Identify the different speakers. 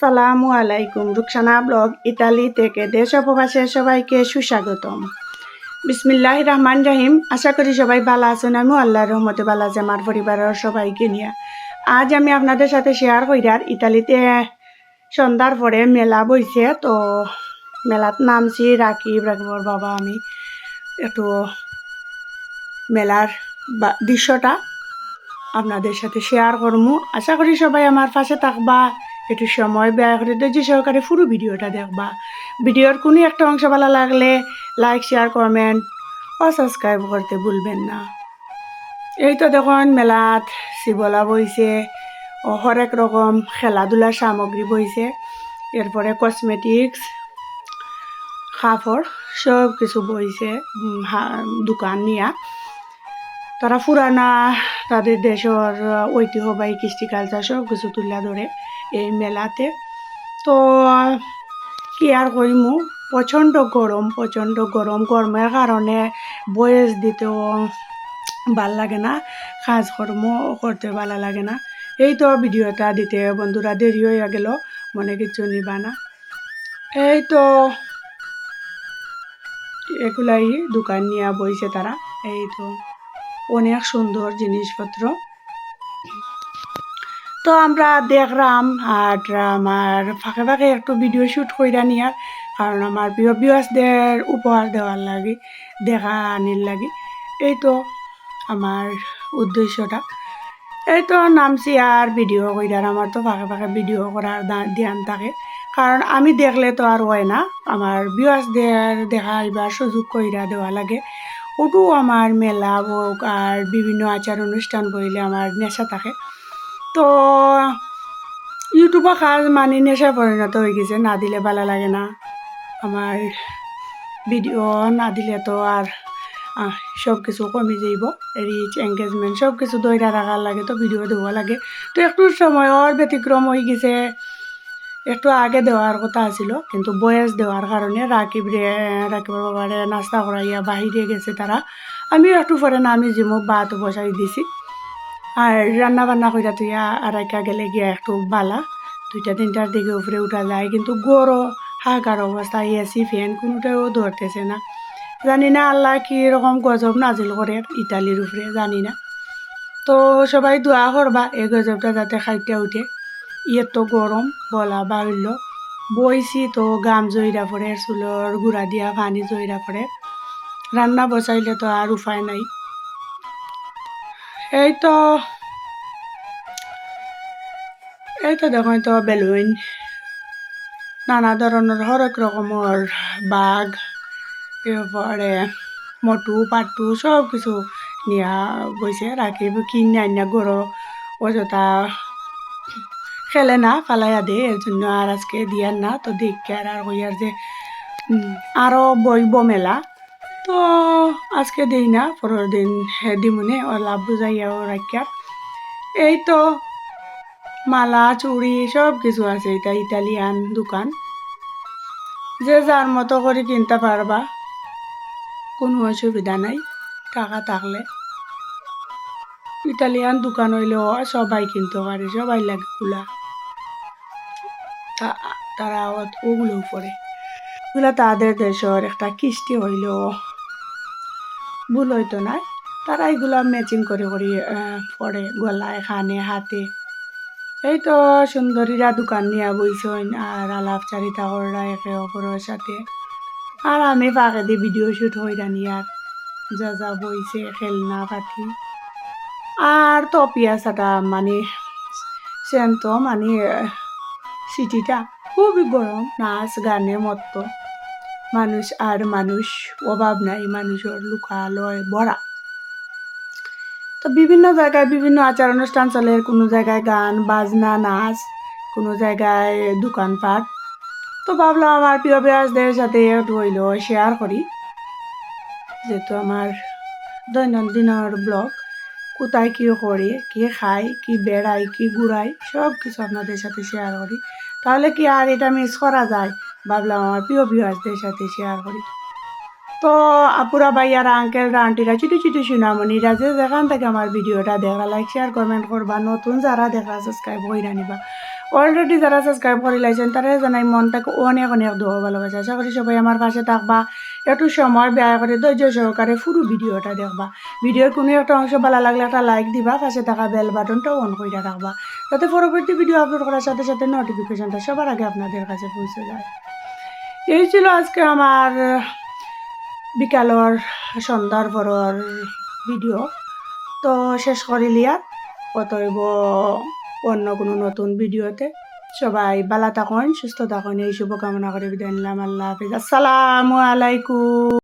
Speaker 1: সালামু আলাইকুম Rukhsana blog Italy থেকে দেশ উপবাসের সবাইকে সুস্বাগতম। বিসমিল্লাহ রহমান রাহিম, আশা করি সবাই ভালো আছেন। আমি আল্লাহর রহমতে ভালো আছে, আমার পরিবারের সবাইকে নিয়ে। আজ আমি আপনাদের সাথে শেয়ার কইরার ইতালিতে সন্ধ্যার পরে মেলা বইছে, তো মেলাত নামছি রাকিব, রাকিবর বাবা, আমি। একটু মেলার দৃশ্যটা আপনাদের সাথে শেয়ার করব আশা করি সবাই আমার পাশে থাকবা। একটু সময় ব্যয় করে ধৈর্য সহকারে পুরো ভিডিওটা দেখবা। ভিডিওর কোনো একটা অংশ ভালো লাগলে লাইক শেয়ার কমেন্ট ও সাবস্ক্রাইব করতে ভুলবেন না। এই তো দেখুন, মেলাত শিবলা বইছে, ও হরেক রকম খেলাধুলার সামগ্রী বইছে, এরপরে কসমেটিক্স কাপড় সব কিছু বইছে দোকান নিয়া। তারা পুরানা তাদের দেশের ঐতিহ্যবাহী কৃষ্টি কালচার সব কিছু তুলে ধরে। এই মেলাতে। তো কি আর কইমু? প্রচণ্ড গরম প্রচণ্ড গরম গরমের কারণে বয়স দিতেও ভালো লাগে না। কাজ কাজকর্ম করতে ভালো লাগে না। এই তো ভিডিওটা দিতে, বন্ধুরা দেরি হয়ে গেল। মনে কিছু নিবা না। এই তো এগুলাই দোকান নিয়ে বইছে তারা। এই তো অনেক সুন্দর জিনিসপত্র। তো আমরা দেখলাম, আর আমার ফাঁকে ফাঁকে একটু ভিডিও শ্যুট কইরা নিয়ার কারণ আমার প্রিয় বিয়াসদের উপহার দেওয়ার লাগে, দেখা আনির লাগে। এই তো আমার উদ্দেশ্যটা। এই তো নামছি আর ভিডিও কইরার, আমার তো ফাঁকে ফাঁকে ভিডিও করার ধ্যান থাকে। কারণ আমি দেখলে তো আর হয় না, আমার বিয়াসদের দেখা এবার সুযোগ কইরা দেওয়া লাগে। ওটু আমার মেলা হোক আর বিভিন্ন আচার অনুষ্ঠান বইলে আমার নেশা থাকে। তো ইউটিউবে কাজ মানি নেশা পরিণত হয়ে গেছে, না দিলে ভালো লাগে না। আমার ভিডিও না দিলে তো আর সব কিছু কমে যাইব রিচ এঙ্গেজমেন্ট সব কিছু দইরা রাখার লাগে, তো ভিডিও দেওয়া লাগে। তো একটু সময়র ব্যতিক্রম হয়ে গেছে। একটু আগে দেওয়ার কথা আছিল, কিন্তু বয়স দেওয়ার কারণে রাকিব রে রাকিবের বাবারে নাস্তা করাইয়া বাহিরে গেছে তারা আমি একটু পরে নামি জিমো ভাত বসাই দিছি। আর রান্না বান্না কইরা তুইয়া আর একা গেলে গিয়া একটু বালা। দুইটা তিনটার দিকে উপরে উঠা যায়, কিন্তু গরো হাহাকার অবস্থা এসি ফ্যান কোনোটাও ধরতেছে না। জানি না আল্লাহ কি রকম গজব নাজিল করে ইটালির উপরে, জানি না। তো সবাই দোয়া করবা, এই গজবটা যাতে খাইতে উঠে। ইয়ে তো গরম বলা বাহুল্য বইছি তো গাম জইরা পড়ে চুলোর গুড়া দিয়া পানি জইরা পড়ে। রান্না বসাইলে তো আর উপায় নাই। এই তো এই তো দেখো তো বেলুন। নানা ধরনের হরেক রকমের বাঘ এরপরে মটু পাটু সব কিছু নিয়া বইছে রাখি কিনে আনিয়া গরো অযথা খেলে না ফালাইয়া দে এর জন্য আর আজকে দিয়ার না তো দেখে আর আর কইয়ার যে উম, আরও বইব মেলা। তো আজকে দেই না, পরের দিন দিমুনে ও লাভ বুঝাইয়া ও রাখিয়া এই তো মালা, চুড়ি, সব কিছু আছে, এটা ইটালিয়ান দোকান। যে যার মতো করে কিনতে পারবা, কোনো অসুবিধা নাই, টাকা থাকলে। ইটালিয়ান দোকান হইলেও সবাই কিনতে পারে, সবাই লাগে খোলা। তারা ওগুলো পরে ওগুলা তাদের দেশের একটা কৃষ্টি হইলেও ভুল হইতো না। তারা এগুলা ম্যাচিং করে করে পরে গলায় খানে হাতে। এই তো সুন্দরীরা দোকান নিয়ে বইছেন আর আলাপ চারিতা করা একে অপরের সাথে। আর আমি পাকে দিয়ে ভিডিও শ্যুট হইরা আর, যা যা বইছে, খেলনা, পাতি। আর তো পিয়াসাটা মানে সেন্ত মানে সিটিটা খুবই গরম, নাচ, গানে মত্ত। মানুষ আর মানুষ, অভাব নাই, মানুষের লুকালয় ভরা। তো বিভিন্ন জায়গায় বিভিন্ন আচার অনুষ্ঠান চলে, কোনো জায়গায় গান, বাজনা, নাচ, কোনো জায়গায় দোকানপাট। তো ভাবলাম আমার প্রিয় বিয়াসদের সাথে হইল শেয়ার করি। যেহেতু আমার দৈনন্দিনের ব্লগ, কোথায় কী করি, কী খাই কী বেড়াই কী ঘুরাই সব কিছু আপনাদের সাথে শেয়ার করি। তাহলে কি আর এটা মিস করা যায়? ভাবলাম আমার প্রিয় ভিউয়ার্সদের সাথে শেয়ার করি। তো আপুরা, ভাইয়ারা আঙ্কেলরা আন্টিরা ছোটো ছোটো সুনামণিরা, যে যেখান থেকে আমার ভিডিওটা দেখা লাইক শেয়ার কমেন্ট করবা, নতুন যারা দেখা সাবস্ক্রাইব করে আনিবা অলরেডি যারা সাবস্ক্রাইব করে লাইছেন তারা জানাই মন অনেক অনেক দোয়া ভালোবাসা। আশা করি সবাই আমার পাশে থাকবা। একটু সময় ব্যয় করে ধৈর্য সহকারে পুরো ভিডিওটা দেখবা। ভিডিওর কোনো একটা অংশ ভালো লাগলে একটা লাইক দিবা, পাশে থাকা বেল বাটনটাও অন করে রাখবা। যাতে পরবর্তী ভিডিও আপলোড করার সাথে সাথে নোটিফিকেশনটা সবার আগে আপনাদের কাছে পৌঁছে যায়। এই ছিল আজকে আমার বিকালর সন্ধ্যার পরর ভিডিও তো শেষ করিলিয়া অতএব অন্য কোনো নতুন ভিডিওতে সবাই বালা থাকুন সুস্থ থাকুন এই শুভকামনা করে বিদায় নিলাম আল্লাহ হাফিজ। আসসালামু আলাইকুম।